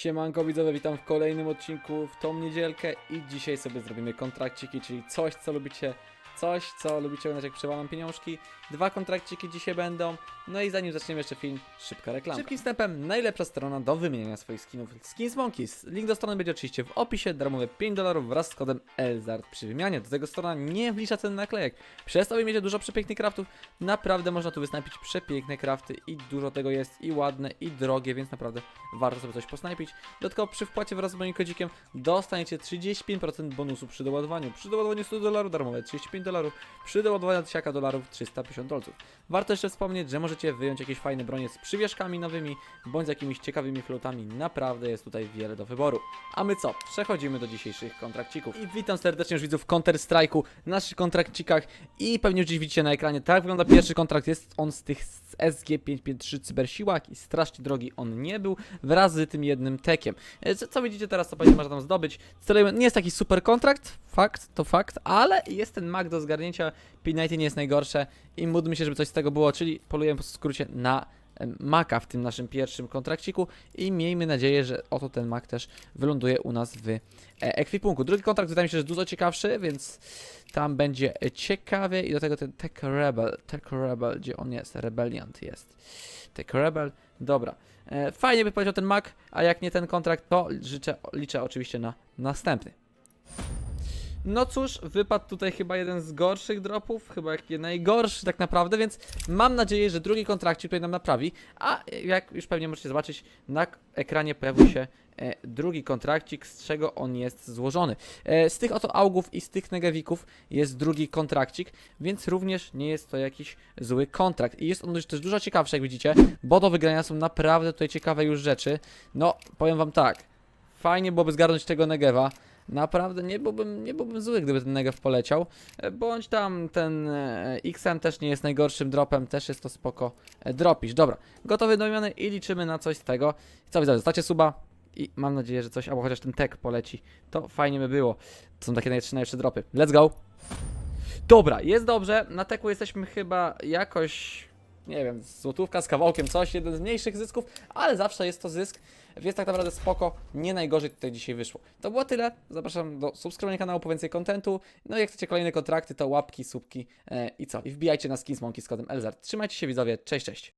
Siemanko widzowie, witam w kolejnym odcinku w tą niedzielkę i dzisiaj sobie zrobimy kontrakciki, czyli coś co lubicie, coś co lubicie oglądać jak przewalam pieniążki. Dwa kontrakciki dzisiaj będą, no i zanim zaczniemy jeszcze film, szybka reklama. Szybkim wstępem, najlepsza strona do wymieniania swoich skinów Skins Monkeys. Link do strony będzie oczywiście w opisie, darmowe 5 dolarów wraz z kodem ELZARD przy wymianie. Do tego strona nie wlicza cen naklejek. Przez to wy miecie dużo przepięknych craftów, naprawdę można tu wysnapić przepiękne crafty i dużo tego jest i ładne i drogie, więc naprawdę warto sobie coś posnajpić. Dodatkowo przy wpłacie wraz z moim kodzikiem dostaniecie 35% bonusu przy doładowaniu. Przy doładowaniu 100 dolarów darmowe 35 dolarów, przy doładowaniu 1000 dolarów 350 dolców. Warto jeszcze wspomnieć, że możecie wyjąć jakieś fajne bronie z przywieszkami nowymi, bądź z jakimiś ciekawymi flotami. Naprawdę jest tutaj wiele do wyboru. A my co? Przechodzimy do dzisiejszych kontrakcików. I witam serdecznie już widzów w Counter Strike'u, naszych kontrakcikach i pewnie już dziś widzicie na ekranie, tak wygląda pierwszy kontrakt. Jest on z tych z SG553 Cybersiłak i strasznie drogi on nie był, wraz z tym jednym tekiem. E, Co, co widzicie teraz, to pewnie można tam zdobyć. Nie jest taki super kontrakt, fakt, to fakt, ale jest ten mag do zgarnięcia, P90 nie jest najgorsze i módlmy się, żeby coś z tego było, czyli polujemy po skrócie na maka w tym naszym pierwszym kontrakciku i miejmy nadzieję, że oto ten mak też wyląduje u nas w e, ekwipunku. Drugi kontrakt wydaje mi się, że dużo ciekawszy, więc tam będzie ciekawie i do tego ten Tech Rebel, Tech Rebel, gdzie on jest? Rebelliant jest. Tech Rebel, dobra. E, fajnie by powiedział ten mak, a jak nie ten kontrakt, to życzę, liczę oczywiście na następny. No cóż, wypadł tutaj chyba jeden z gorszych dropów, chyba jak najgorszy tak naprawdę, więc mam nadzieję, że drugi kontrakcik tutaj nam naprawi, a jak już pewnie możecie zobaczyć, na ekranie pojawił się e, drugi kontrakcik, z czego on jest złożony. E, z tych oto augów i z tych negawików jest drugi kontrakcik, więc również nie jest to jakiś zły kontrakt. I jest on też dużo ciekawszy, jak widzicie, bo do wygrania są naprawdę tutaj ciekawe już rzeczy. No, powiem wam tak, fajnie byłoby zgarnąć tego negewa, Naprawdę nie byłbym, nie byłbym zły, gdyby ten Negev poleciał. E, Bądź tam ten e, XM też nie jest najgorszym dropem, też jest to spoko e, dropisz. Dobra, gotowy do wymiany i liczymy na coś z tego. Co widzowie, zostacie suba i mam nadzieję, że coś, albo chociaż ten tek poleci. To fajnie by było. To są takie najlepsze, najlepsze dropy. Let's go! Dobra, jest dobrze. Na teku jesteśmy chyba jakoś, nie wiem, złotówka z kawałkiem, coś, jeden z mniejszych zysków, ale zawsze jest to zysk, więc tak naprawdę spoko, nie najgorzej tutaj dzisiaj wyszło. To było tyle, zapraszam do subskrybowania kanału po więcej kontentu, no i jak chcecie kolejne kontrakty, to łapki, subki e, i co? I wbijajcie na Skins Monkey z kodem Elzar. Trzymajcie się widzowie, cześć, cześć!